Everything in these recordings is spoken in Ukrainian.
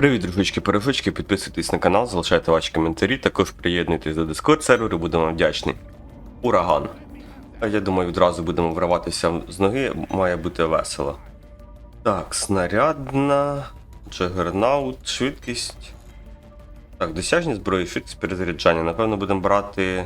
Привіт, дружочки, пережучки, підписуйтесь на канал, залишайте ваші коментарі, також приєднуйтесь до Discord серверу, будемо вдячні. Ураган. Я думаю, відразу будемо вриватися з ноги, має бути весело. Так, снарядна, джагернаут, швидкість. Так, досяжні зброї, швидкість перезаряджання. Напевно, будемо брати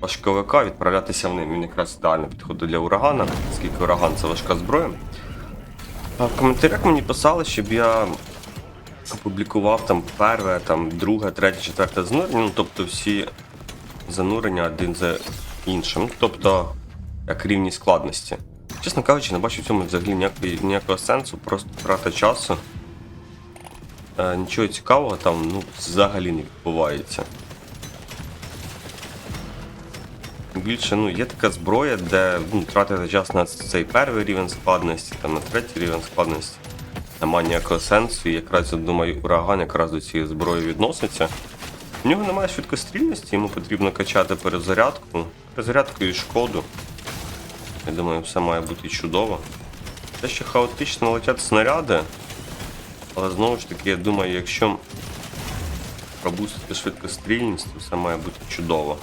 важковика, відправлятися в ним. Він якраз ідеально підходить для урагана, оскільки ураган це важка зброя. А в коментарях мені писали, щоб я опублікував там перше, там друге, третє, четверте занурення, ну тобто всі занурення один за іншим. Тобто, як рівні складності. Чесно кажучи, не бачу в цьому взагалі ніякої, ніякого сенсу, просто трата часу. Е, нічого цікавого там ну, взагалі не відбувається. Більше, ну, є така зброя, де ну, тратити час на цей перший рівень складності, там, на третій рівень складності. Нема ніякого сенсу, і якраз я думаю, ураган якраз до цієї зброї відноситься. В нього немає швидкострільності, йому потрібно качати перезарядку. Перезарядку і шкоду. Я думаю, все має бути чудово. Те, що хаотично летять снаряди, але знову ж таки, я думаю, якщо пробустити швидкострільність, то все має бути чудово.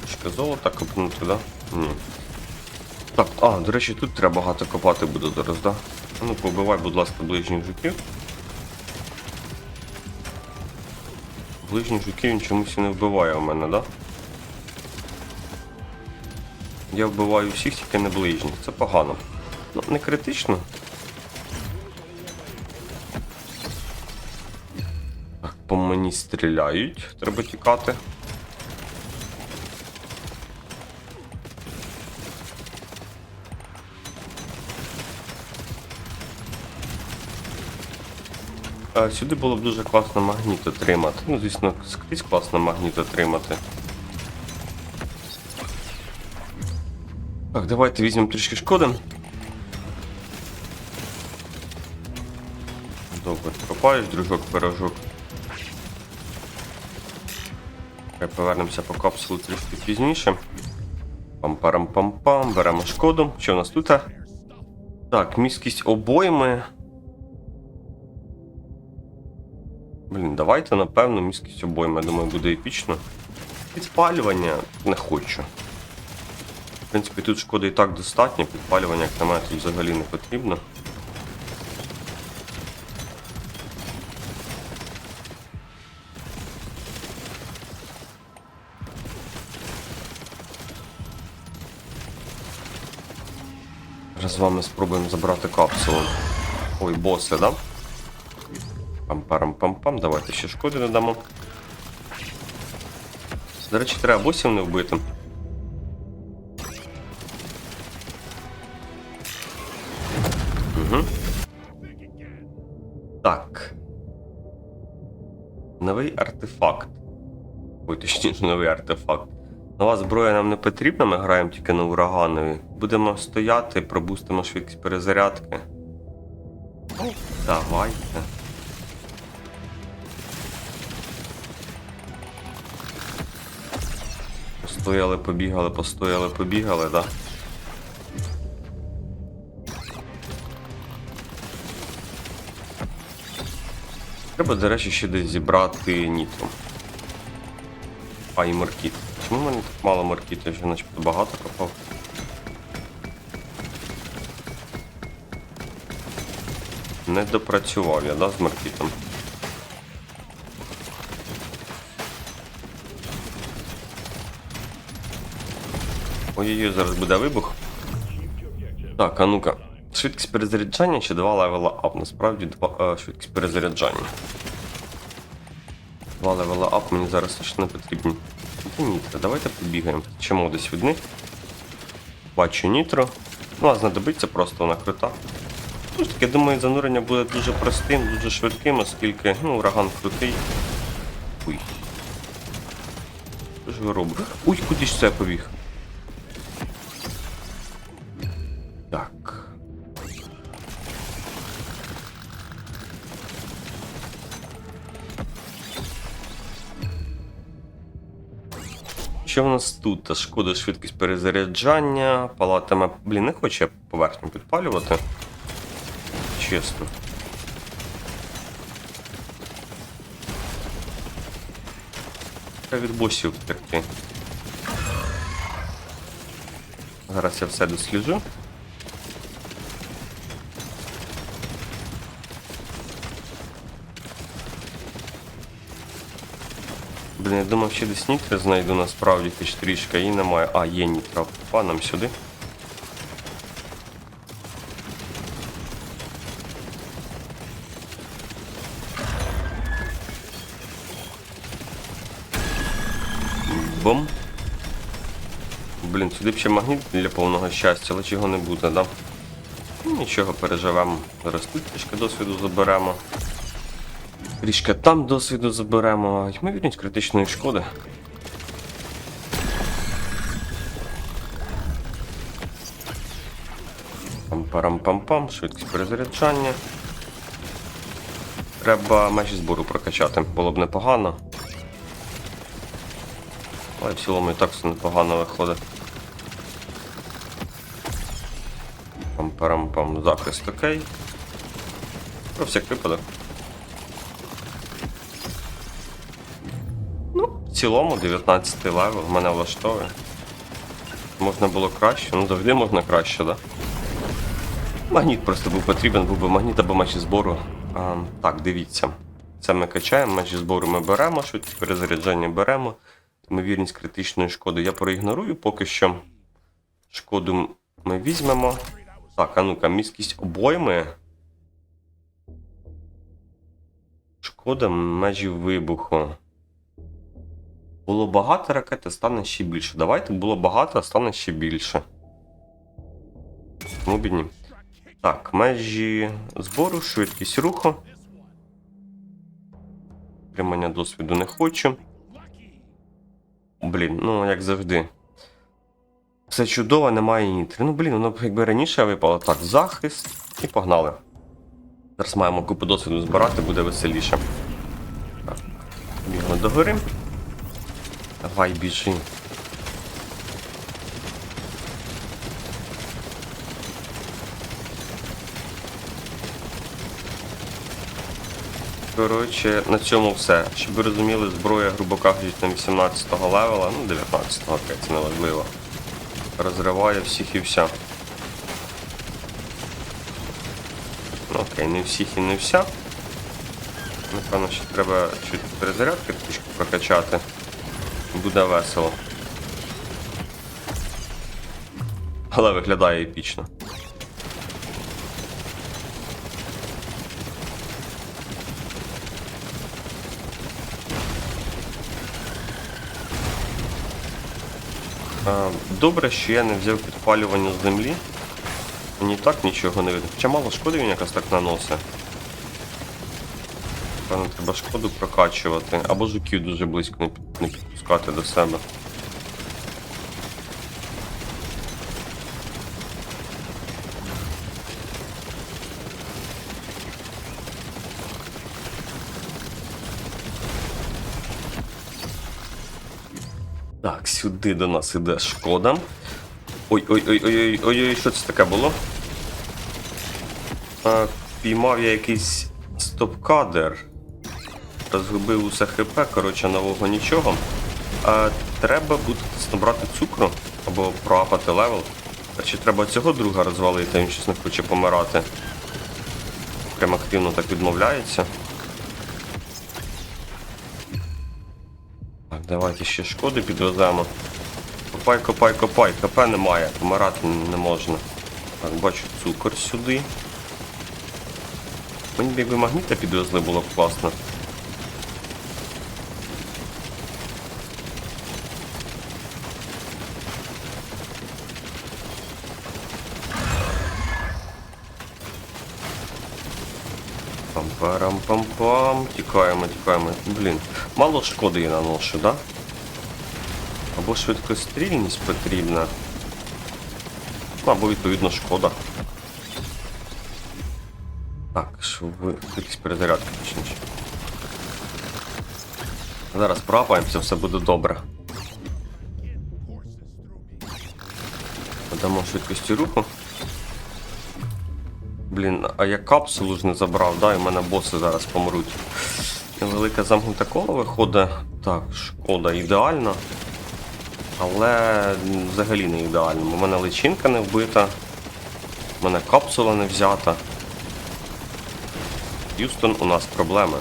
Трішки золота копнути, да? Ні. Так, а, до речі, тут треба багато копати буде зараз, да? Ну, побивай, будь ласка, ближніх жуків. Ближніх жуків він чомусь і не вбиває у мене, да? Я вбиваю всіх, тільки не ближніх. Це погано. Ну, не критично. Так, по мені стріляють. Треба тікати. Сюди було б дуже класно магніт отримати. Ну, звісно, скрізь класно магніт отримати. Так, давайте візьмемо трішки шкоди. Добре, копаєш, дружок, пирожок. Повернемося по капсулу трішки пізніше. Пам-парам-пам-пам, беремо шкоду. Що в нас тут? Так, міськість обойми. Блін, давайте, напевно, міськість обойми, я думаю, буде епічно. Підпалювання не хочу. В принципі, тут шкоди і так достатньо, підпалювання, як на мене, тут взагалі не потрібно. Зараз з вами спробуємо забрати капсулу. Ой, боси, да? Пам-парам-пам-пам, давайте ще шкоди додамо. До речі, треба босів не вбити. Угу. Так. Новий артефакт. Ой, точніше, новий артефакт. Нова зброя нам не потрібна, ми граємо тільки на ураганові. Будемо стояти, пробустимо швидкість перезарядки. Давайте. Постояли, побігали, постояли, побігали, да. Треба, до речі, ще десь зібрати нітро. А, і маркіт. Чому в мене так мало маркіту? Я вже начебто багато копав. Не допрацював я, да, з маркітом? Ой-ой-ой, зараз буде вибух. Так, а ну-ка. Швидкість перезаряджання чи два левела ап? Насправді два, е, швидкість перезаряджання. Два левела ап мені зараз точно не потрібні. Це нітро. Давайте побігаємо. Чому десь від них? Бачу нітро. Ну, а знадобиться просто вона крута. Ну ж таки, думаю, занурення буде дуже простим, дуже швидким, оскільки ну, ураган крутий. Уй. Що ж ви робите? Уй, куди ж це побіг? Що в нас тут? Шкода швидкість перезаряджання, палатами. Блін, не хочу я поверхню підпалювати. чесно. Від босів втекти. Зараз я все досліджу. Блін, я думав, ще десь нітри знайду насправді хоч трішки, її немає. А, є нітра. Паном сюди. Бом. Блін, сюди б ще магніт для повного щастя, але чого не буде, да? Ну, Нічого переживемо. Зараз тут трішки досвіду заберемо. Трішки там досвіду заберемо. Ймовірність критичної шкоди. Пам-парам-пам-пам, швидкість перезаряджання. Треба межі збору прокачати, було б непогано. Але в цілому і так все непогано виходить. Пам-парам-пам, захист окей. Про всяк випадок. Цілому 19 левел мене влаштовує. Можна було краще, ну завжди можна краще, да? Магніт просто був потрібен, був би магніт або мечі збору. А, так, дивіться. Це ми качаємо, мечі збору ми беремо, швидкість перезаряджання беремо. Ймовірність критичної шкоди я проігнорую поки що. Шкоду ми візьмемо. Так, а ну-ка, міськість обойми. Шкода межі вибуху. Було багато ракет, а стане ще більше. Давайте було багато, а стане ще більше. Ну, бідні. Так, межі збору, швидкість руху. Тримання досвіду не хочу. Блін, ну як завжди. Все чудово, немає нітри. Ну, блін, воно якби раніше випало. Так, захист і погнали. Зараз маємо купу досвіду збирати, буде веселіше. Так, бігмо до гори. Давай біжи. Коротше, на цьому все. Щоб ви розуміли, зброя, грубо кажучи, на 18 левела, ну 19-го, окей, це не важливо. Розриває всіх і вся. Ну окей, не всіх і не вся. Напевно, ще треба чуть перезарядки трішки прокачати. Буде весело. Але виглядає епічно. Добре, що я не взяв підпалювання з землі. Мені так нічого не видно. Хоча мало шкоди він якось так наносить. Певно, треба шкоду прокачувати. Або жуків дуже близько не, не підпускати до себе. Так, сюди до нас іде шкода. Ой-ой-ой-ой-ой-ой, що це таке було? А, піймав я якийсь стоп-кадр. Розгубив усе хп, коротше, нового нічого. А, треба буде набрати цукру або проапати левел. А чи треба цього друга розвалити, він щось не хоче помирати. Прям активно так відмовляється. Так, давайте ще шкоди підвеземо. Копай, копай, копай, КП немає, помирати не можна. Так, бачу цукор сюди. Мені б якби магніта підвезли, було б класно. Пам-парам-пам-пам. Тікаємо, тікаємо. Блін, мало шкоди я наношу, да? Або швидкострільність потрібна. Ну, Або відповідно шкода. Так, ви перезарядки точніше. Зараз прапаємося, все буде добре. Додамо швидкості руху. Блін, а я капсулу ж не забрав, да, і в мене боси зараз помруть. Невелике замкнуте коло виходить. Так, шкода, ідеально. Але взагалі не ідеально. У мене личинка не вбита. У мене капсула не взята. Юстон, у нас проблеми.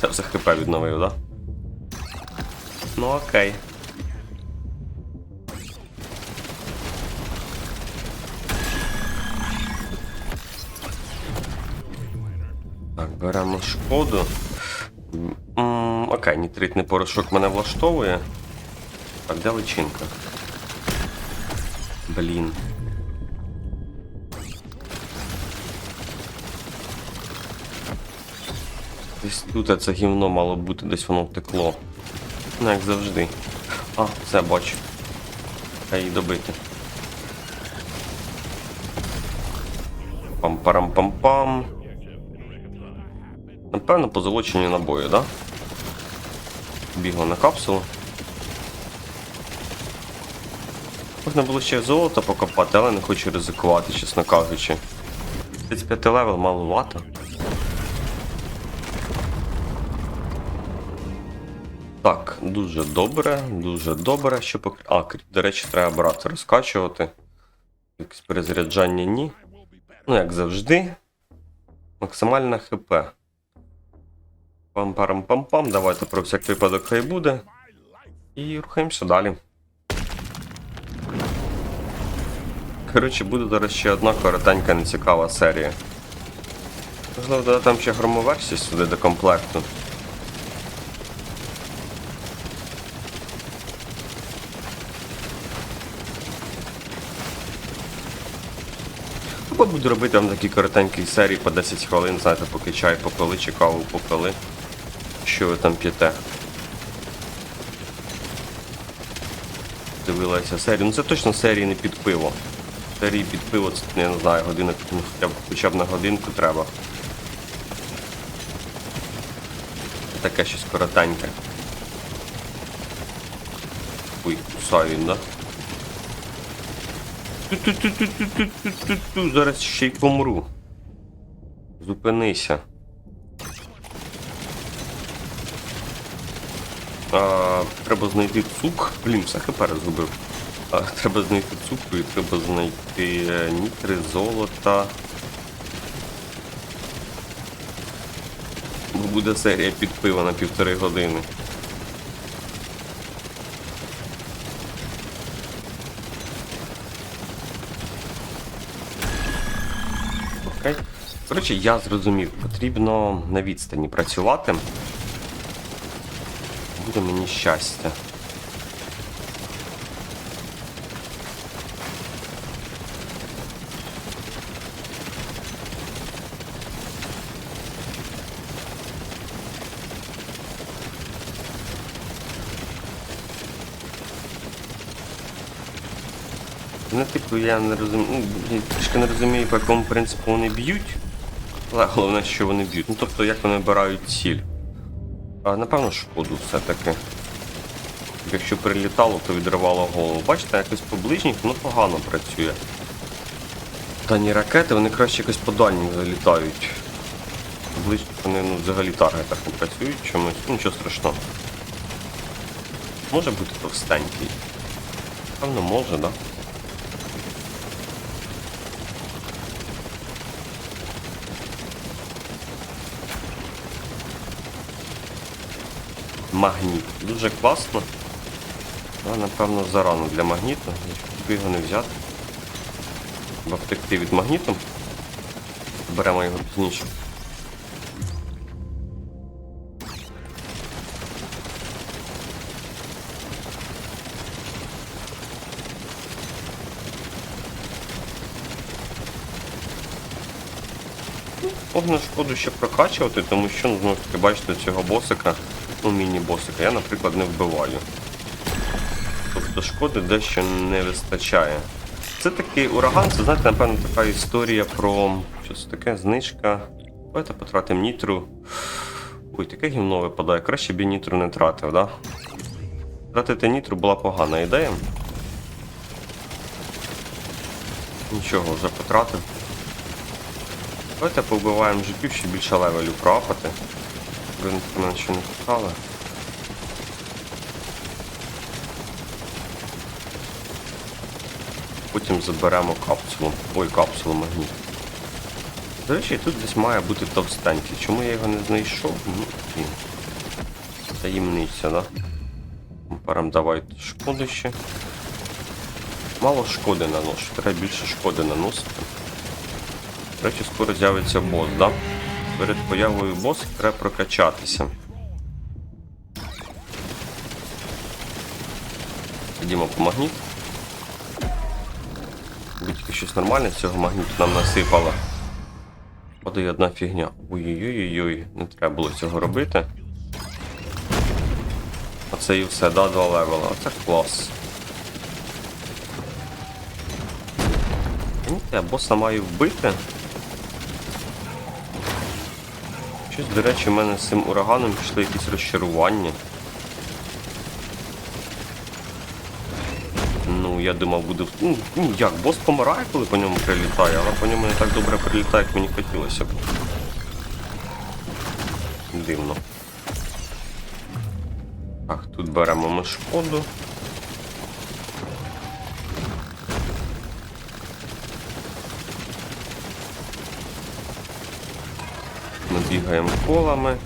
Це все хп відновив, да? Ну окей. Беремо шкоду. Окей, нітритний порошок мене влаштовує. Так, де личинка? Блін. Десь тут це гівно мало бути, десь воно втекло. Ну, як завжди. А, все, бачу. Треба її добити. Пам-парам-пам-пам. Напевно, позолочені набої, да? Бігла на капсулу. Можна було ще золото покопати, але не хочу ризикувати, чесно кажучи. 35 левел маловато. Так, дуже добре, дуже добре, що пок... А, до речі, треба брати, розкачувати. Якесь перезаряджання ні. Ну, як завжди. Максимальне ХП. Пам-парам-пам-пам. Давайте про всяк випадок хай буде. І рухаємося далі. Коротше, буде зараз ще одна коротенька нецікава серія. Можливо, там ще громоверсію сюди до комплекту. Або буду робити там такі коротенькі серії по 10 хвилин, знаєте, поки чай попили чи каву попили. Що ви там п'єте? Дивилася серію. Ну це точно серії не під пиво. Серії під пиво, це, не знаю, година, ну, хоча б, хоча б на годинку треба. Таке щось коротеньке. Ой, кусаю він, да? Ту-ту-ту-ту-ту-ту-ту-ту. Зараз ще й помру. Зупинися. А, треба знайти цук. Блін, все хп розгубив. А, треба знайти цукру і треба знайти е, нітри, золота. Бо буде серія під пиво на півтори години. Коротше, я зрозумів, потрібно на відстані працювати. Буде мені щастя. Ну, типу, я не розумію. Ну, трішки не розумію, по якому принципу вони б'ють. Але головне, що вони б'ють. Ну тобто, як вони обирають ціль. А, напевно, шкоду все-таки. Якщо прилітало, то відривало голову. Бачите, якось по ближніх воно погано працює. Дані ракети, вони краще якось по дальніх залітають. Поближніх вони ну, взагалі таргетах не працюють чомусь. Ну, нічого страшного. Може бути товстенький. Певно, може, так? Да? Магніт. Дуже класно. Але, напевно, зарано для магніту. Якби його не взяти. Бо втекти від магніту. Беремо його пізніше. Можна шкоду ще прокачувати, тому що, ну, таки, бачите, цього босика, ну, міні-босика, я, наприклад, не вбиваю. Тобто шкоди дещо не вистачає. Це такий ураган, це, знаєте, напевно, така історія про. Що це таке? Знижка. Давайте потратимо нітру. Ой, таке гімно випадає. Краще б я нітру не тратив, да? Тратити нітру була погана ідея. Нічого, вже потратив. Давайте повбиваємо жуків, щоб більше левелів проапати. Ви мене ще не питали. Потім заберемо капсулу. Ой, капсулу магніт. До речі, тут десь має бути товстенький. Чому я його не знайшов? Ну, блін. Таємниця, да? Парам давайте шкоди ще. Мало шкоди наношу, треба більше шкоди наносити. До речі, скоро з'явиться бос, да? Перед появою боса треба прокачатися. Ходімо по магніт. Будь-яке щось нормальне з цього магніту нам насипало. Подає одна фігня. Ой-ой-ой-ой, не треба було цього робити. Оце і все, да, два левела. Оце клас. Я боса маю вбити. Щось, до речі, в мене з цим ураганом пішли якісь розчарування. Ну, я думав, буде. Ну, ну як, бос помирає, коли по ньому прилітає, але по ньому не так добре прилітає, як мені хотілося б. Дивно. Так, тут беремо ми шкоду. Ми бігаємо колами.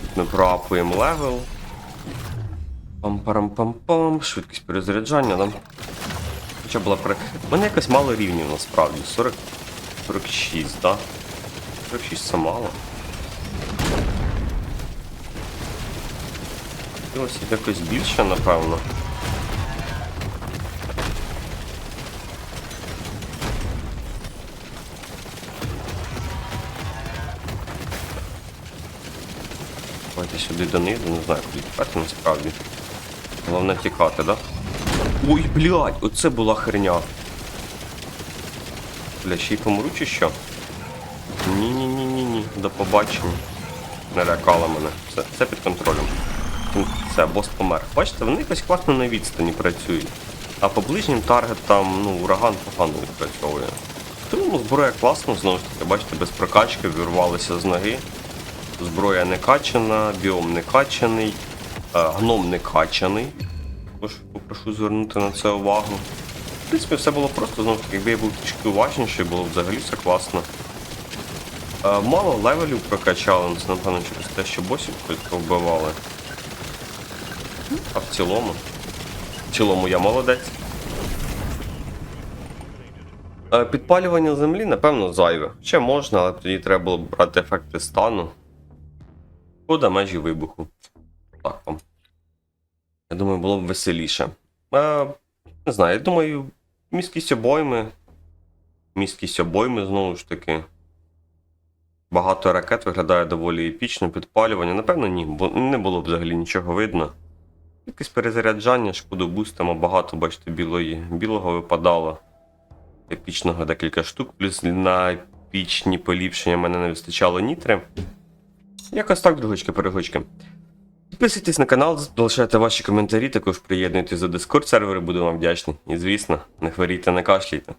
Тут Ми проапуємо левел. Пам-парам-пам-пам, швидкість перезаряджання, да? Хоча була при. У мене якось мало рівнів насправді. 40... 46, да? 46 це мало. Хотілося якось більше, напевно. Давайте сюди донизу, не знаю, куди тікати насправді. Головне тікати, да? Ой, блядь, оце була херня. Бля, ще й помру чи що? Ні-ні-ні-ні-ні, до побачення. Налякала мене. Все, це під контролем. Все, бос помер. Бачите, вони якось класно на відстані працюють. А по ближнім таргетам, ну, ураган погано відпрацьовує. Тому зброя класно, знову ж таки, бачите, без прокачки вірвалися з ноги. Зброя не качана, біом не качаний, е, гном не качаний. Також попрошу звернути на це увагу. В принципі, все було просто, знову таки, якби я був трішки уважніший, було взагалі все класно. Е, Мало левелів прокачали, це напевно через те, що босів вбивали. А в цілому. В цілому я молодець. Е, Підпалювання землі, напевно, зайве. Ще можна, але тоді треба було б брати ефекти стану. Шкода межі вибуху. Так. Я думаю, було б веселіше. Е, не знаю, я думаю, міськість обойми. Міськість обойми, знову ж таки. Багато ракет виглядає доволі епічно, підпалювання. Напевно, ні, бо не було б взагалі нічого видно. Якесь перезаряджання, шкоду бустимо, багато, бачите, білої, білого випадало. Епічного декілька штук, плюс на епічні поліпшення мене не вистачало нітри. Якось так, другочки перегочки Підписуйтесь на канал, залишайте ваші коментарі, також приєднуйтесь до Discord сервери, буду вам вдячний. І звісно, не хворійте, не кашляйте.